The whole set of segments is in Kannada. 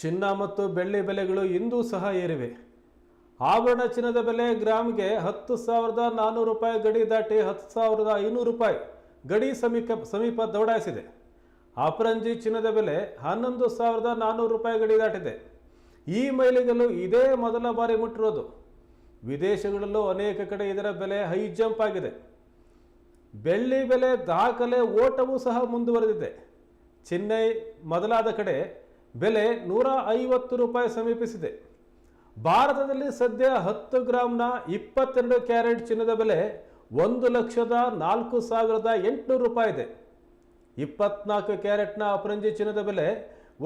ಚಿನ್ನ ಮತ್ತು ಬೆಳ್ಳಿ ಬೆಲೆಗಳು ಇಂದೂ ಸಹ ಏರಿವೆ. ಆಭರಣ ಚಿನ್ನದ ಬೆಲೆ ಗ್ರಾಮ್ಗೆ ಹತ್ತು ಸಾವಿರದ ನಾನ್ನೂರು ರೂಪಾಯಿ, ಗಡಿ ದಾಟಿ ಹತ್ತು ಸಾವಿರದ ಐನೂರು ರೂಪಾಯಿ, ಗಡಿ ಸಮೀಪ ಸಮೀಪ ದೌಡಾಯಿಸಿದೆ. ಅಪರಂಜಿ ಚಿನ್ನದ ಬೆಲೆ ಹನ್ನೊಂದು ಸಾವಿರದ ನಾನ್ನೂರು ರೂಪಾಯಿ ಗಡಿ ದಾಟಿದೆ. ಈ ಮೈಲಿಗಲ್ಲು ಇದೇ ಮೊದಲ ಬಾರಿ ಮುಟ್ಟಿರೋದು. ವಿದೇಶಗಳಲ್ಲೂ ಅನೇಕ ಕಡೆ ಇದರ ಬೆಲೆ ಹೈ ಜಂಪ್ ಆಗಿದೆ. ಬೆಳ್ಳಿ ಬೆಲೆ ದಾಖಲೆ ಓಟವೂ ಸಹ ಮುಂದುವರೆದಿದೆ. ಚೆನ್ನೈ ಮೊದಲಾದ ಕಡೆ ಬೆಲೆ ನೂರ ಐವತ್ತು ರೂಪಾಯಿ ಸಮೀಪಿಸಿದೆ. ಭಾರತದಲ್ಲಿ ಸದ್ಯ ಹತ್ತು ಗ್ರಾಮ್ನ ಇಪ್ಪತ್ತೆರಡು ಕ್ಯಾರೆಟ್ ಚಿನ್ನದ ಬೆಲೆ ಒಂದು ಲಕ್ಷದ ನಾಲ್ಕು ಸಾವಿರದ ಎಂಟುನೂರು ರೂಪಾಯಿ ಇದೆ. ಇಪ್ಪತ್ನಾಲ್ಕು ಕ್ಯಾರೆಟ್ನ ಅಪರಂಜಿ ಚಿನ್ನದ ಬೆಲೆ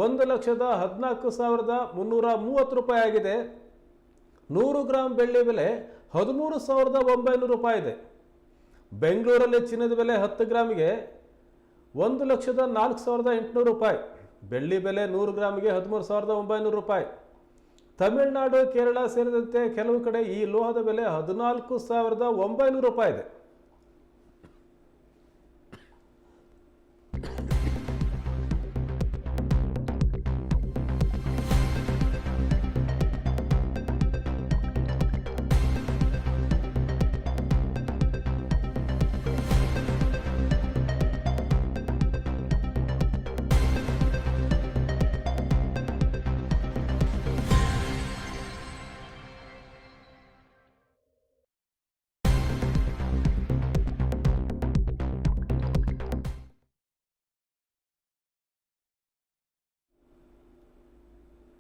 ಒಂದು ಲಕ್ಷದ ಹದಿನಾಲ್ಕು ಸಾವಿರದ ಮುನ್ನೂರ ಮೂವತ್ತು ರೂಪಾಯಿ ಆಗಿದೆ. ನೂರು ಗ್ರಾಂ ಬೆಳ್ಳಿ ಬೆಲೆ ಹದಿಮೂರು ಸಾವಿರದ ಒಂಬೈನೂರು ರೂಪಾಯಿ ಇದೆ. ಬೆಂಗಳೂರಲ್ಲಿ ಚಿನ್ನದ ಬೆಲೆ ಹತ್ತು ಗ್ರಾಮಿಗೆ ಒಂದು ಲಕ್ಷದ ನಾಲ್ಕು ಸಾವಿರದ ಎಂಟುನೂರು ರೂಪಾಯಿ. ಬೆಳ್ಳಿ ಬೆಲೆ ನೂರು ಗ್ರಾಮ್ಗೆ ಹದಿಮೂರು ಸಾವಿರದ ಒಂಬೈನೂರು ರೂಪಾಯಿ. ತಮಿಳುನಾಡು, ಕೇರಳ ಸೇರಿದಂತೆ ಕೆಲವು ಕಡೆ ಈ ಲೋಹದ ಬೆಲೆ ಹದಿನಾಲ್ಕು ಸಾವಿರದ ಒಂಬೈನೂರು ರೂಪಾಯಿ ಇದೆ.